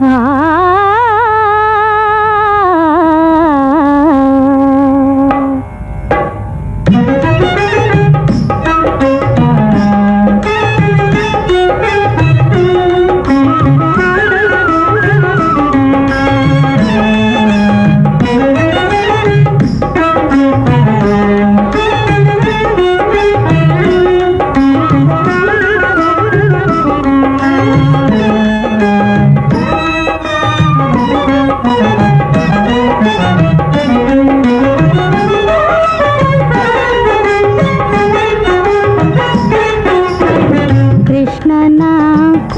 ಕೃಷ್ಣನ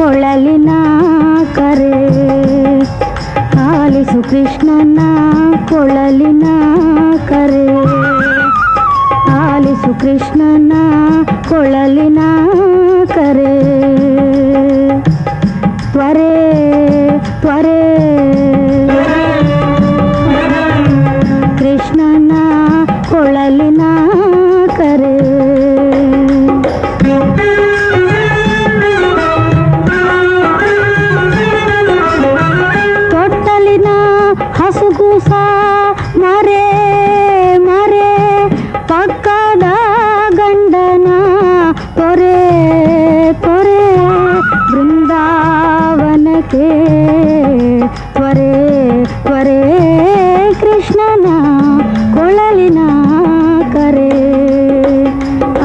ಕೊಳಲಿನ ಕರೆ ಆಲಿಸು ಕೃಷ್ಣನ ಕೊಳಲಿನ ಕರೆ ಆಲಿಸು ಕೃಷ್ಣನ ಕೊಳಲಿನ ಕರೆ. ತ್ವರೆ ತ್ವರೆ ಬೃಂದಾವನಕ್ಕೆ ತ್ವರೆ ತ್ವರೆ ಕೃಷ್ಣನ ಕೊಳಲಿನ ಕರೆ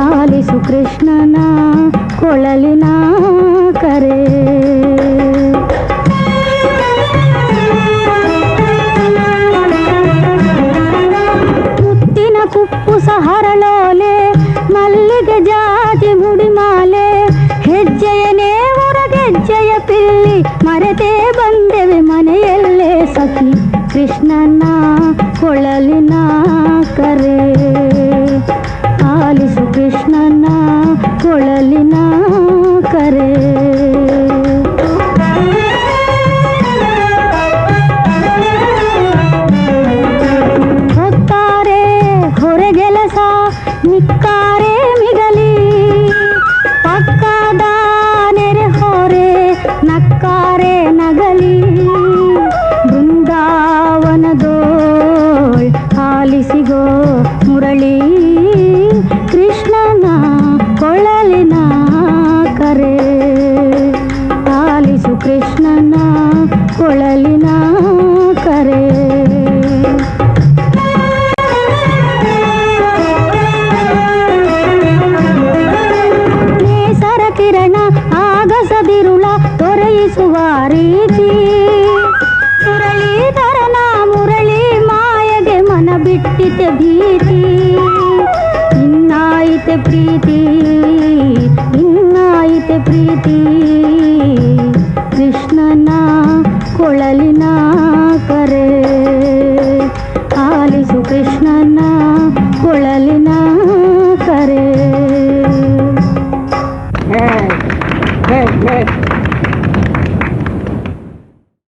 ಆಲಿಸು ಕೃಷ್ಣನ ಕೊಳಲಿನ ಕರೆ ಮುತ್ತಿನ ಕುಪ್ಪುಸ ಹರಳೋಲೆ ಮಲ್ಲಿಗೆ ಜಾಜಿ ಪಿಲ್ಲಿ ಮರೆತೇ ಬಂದೆವೆ ಮನೆಯಲ್ಲೇ ಸಖಿ ಕೃಷ್ಣನ ಕೊಳಲಿನ ಕೊಳಲಿನ ಕರೆ. ನೇಸರ ಕಿರಣ ಆಗಸದಿರುಳ ತೊರೆಯಿಸುವ ರೀತಿ. ಮುರಳೀಧರನ ಮುರಳಿ ಮಾಯಗೆ ಮನ ಬಿಟ್ಟಿತೆ ಭೀತಿ. ಇನ್ನಾಯಿತೆ ಪ್ರೀತಿ.